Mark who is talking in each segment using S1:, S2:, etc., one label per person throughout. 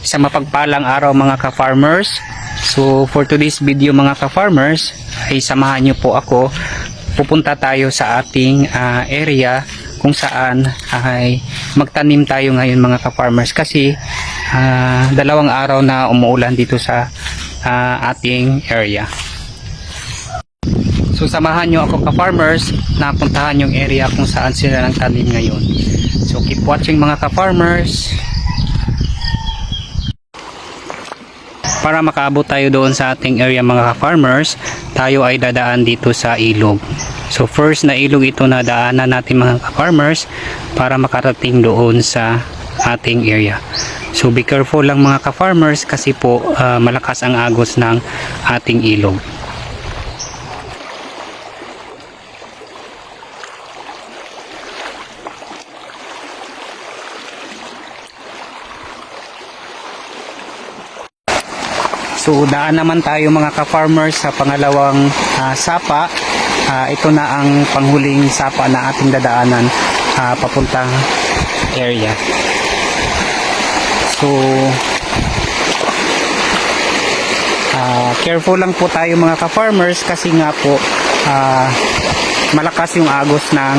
S1: Sa mapagpalang araw mga ka-farmers. So for today's video mga ka-farmers, ay samahan niyo po ako. Pupunta tayo sa ating ah, area kung saan ay magtanim tayo ngayon mga ka-farmers kasi ah, dalawang araw na umuulan dito sa ah, ating area. So samahan nyo ako ka-farmers na puntahan yung area kung saan sila nang tanim ngayon. So keep watching mga ka-farmers. Para makaabot tayo doon sa ating area mga ka-farmers, tayo ay dadaan dito sa ilog. So first na ilog ito na daanan natin mga ka-farmers para makarating doon sa ating area. So be careful lang mga ka-farmers kasi po ah, malakas ang agos ng ating ilog. So daan naman tayo mga ka-farmers sa pangalawang ah, sapa. Ah, ito na ang panghuling sapa na ating dadaanan ah, papuntang area. So ah, careful lang po tayo mga ka-farmers kasi nga po ah, malakas yung agos ng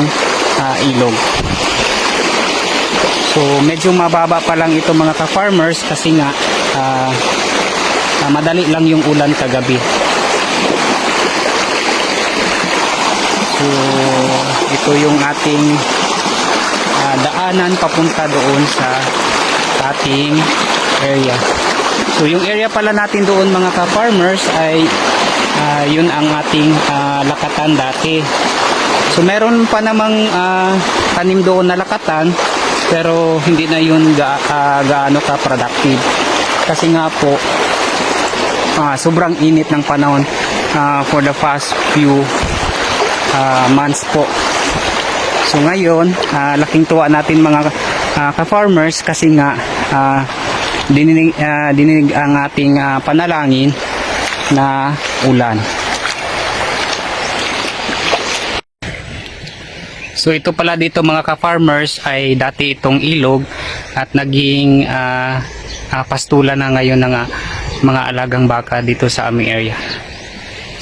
S1: ah, ilog. So medyo mababa pa lang ito mga ka-farmers kasi nga ah, Ah, madali lang yung ulan kagabi. So, ito yung ating ah, daanan papunta doon sa ating area. So, yung area pala natin doon mga ka-farmers ay ah, yun ang ating ah, lakatan dati. So, meron pa namang ah, tanim doon na lakatan pero hindi na yun ga, ah, gaano ka-productive. Kasi nga po, ah, sobrang init ng panahon ah, for the past few ah, months po. So ngayon, ah, laking tuwa natin mga ah, ka-farmers kasi nga ah, dininig, ah, dininig ang ating ah, panalangin na ulan. So ito pala dito mga ka-farmers ay dati itong ilog at naging ah, ah, pastulan na ngayon ng ah, mga alagang baka dito sa aming area.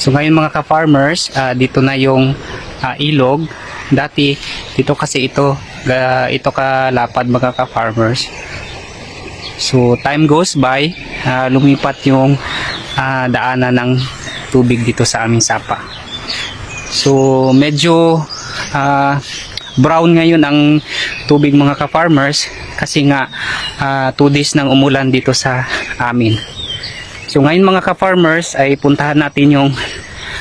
S1: So ngayon mga ka-farmers, ah, dito na yung ah, ilog. Dati dito kasi ito ga, ito kalapad mga ka-farmers. So time goes by, ah, lumipat yung ah, daanan ng tubig dito sa aming sapa. So medyo ah, brown ngayon ang tubig mga ka-farmers kasi nga 2 days nang umulan dito sa amin. So ngayon mga ka-farmers ay puntahan natin yung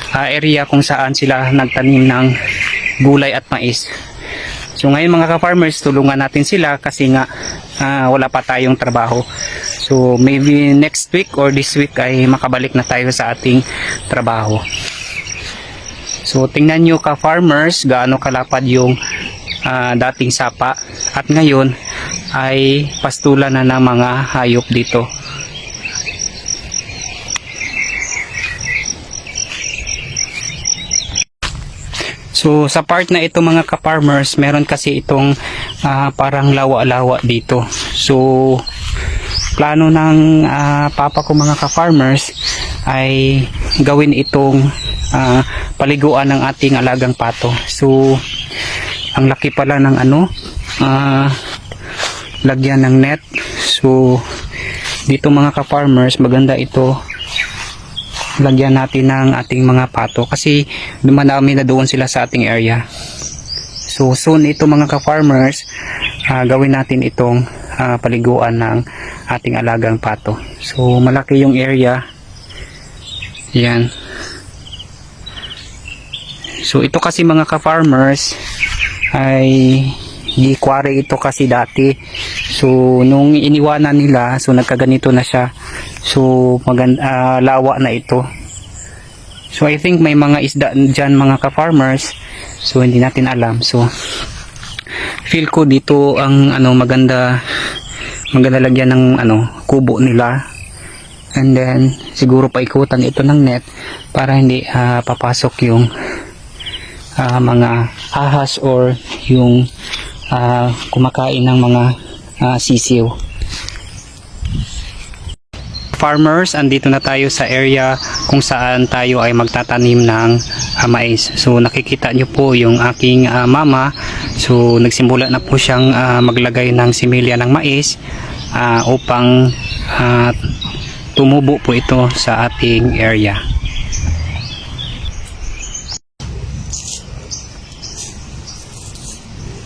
S1: ah, area kung saan sila nagtanim ng gulay at mais. So ngayon mga ka-farmers tulungan natin sila kasi nga ah, wala pa tayong trabaho. So maybe next week or this week ay makabalik na tayo sa ating trabaho. So tingnan nyo ka-farmers gaano kalapad yung ah, dating sapa at ngayon ay pastulan na ng mga hayop dito. So sa part na ito mga ka-farmers, meron kasi itong ah, parang lawa-lawa dito. So plano ng ah, papa ko mga ka-farmers ay gawin itong ah, paliguan ng ating alagang pato. So ang laki pala ng ano, ah, lagyan ng net. So dito mga ka-farmers, maganda ito lagyan natin ng ating mga pato kasi dumadami na doon sila sa ating area. So soon ito mga ka-farmers, ah, gawin natin itong ah, paliguan ng ating alagang pato. So malaki yung area. Yan. So ito kasi mga ka-farmers ay gikwari ito kasi dati. So nung iniwanan nila, so nagkaganito na siya. So maganda lawa na ito. So I think may mga isda diyan mga ka-farmers. So hindi natin alam. So feel ko dito ang ano maganda maganda lagyan ng ano kubo nila. And then siguro paikutan ito ng net para hindi ah, papasok yung ah, mga ahas or yung ah, kumakain ng mga ah, sisiw. Ka-farmers, andito na tayo sa area kung saan tayo ay magtatanim ng ah, mais. So nakikita nyo po yung aking ah, mama. So nagsimula na po siyang ah, maglagay ng similya ng mais ah, upang ah, tumubo po ito sa ating area.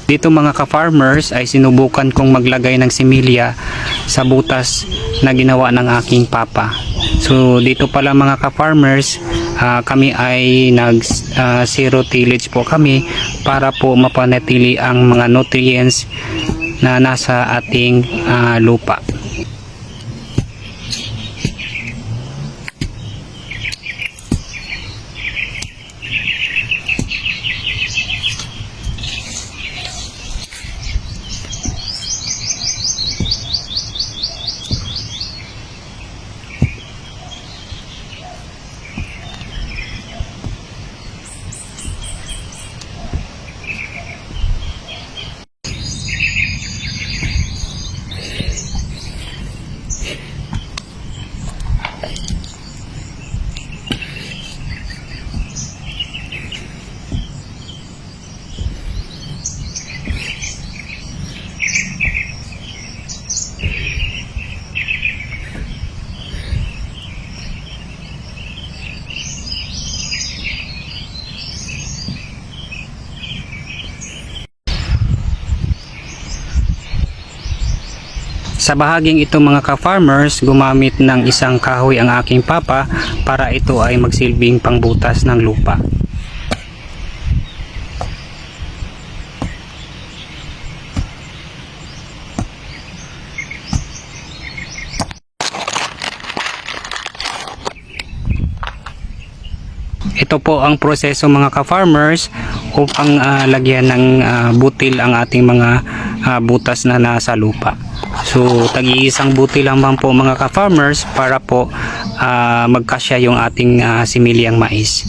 S1: Dito mga ka-farmers ay sinubukan kong maglagay ng similya sa butas na ginawa ng aking papa. So dito pala mga ka-farmers, ah, kami ay nag ah, zero tillage po kami para po mapanatili ang mga nutrients na nasa ating ah, lupa. Sa bahaging ito mga ka-farmers, gumamit ng isang kahoy ang aking papa para ito ay magsilbing pangbutas ng lupa. Ito po ang proseso mga ka-farmers upang ah, lagyan ng ah, butil ang ating mga ah, butas na nasa lupa. So, tag-iisang butil lamang po mga ka-farmers para po ah, magkasya yung ating ah, similyang mais.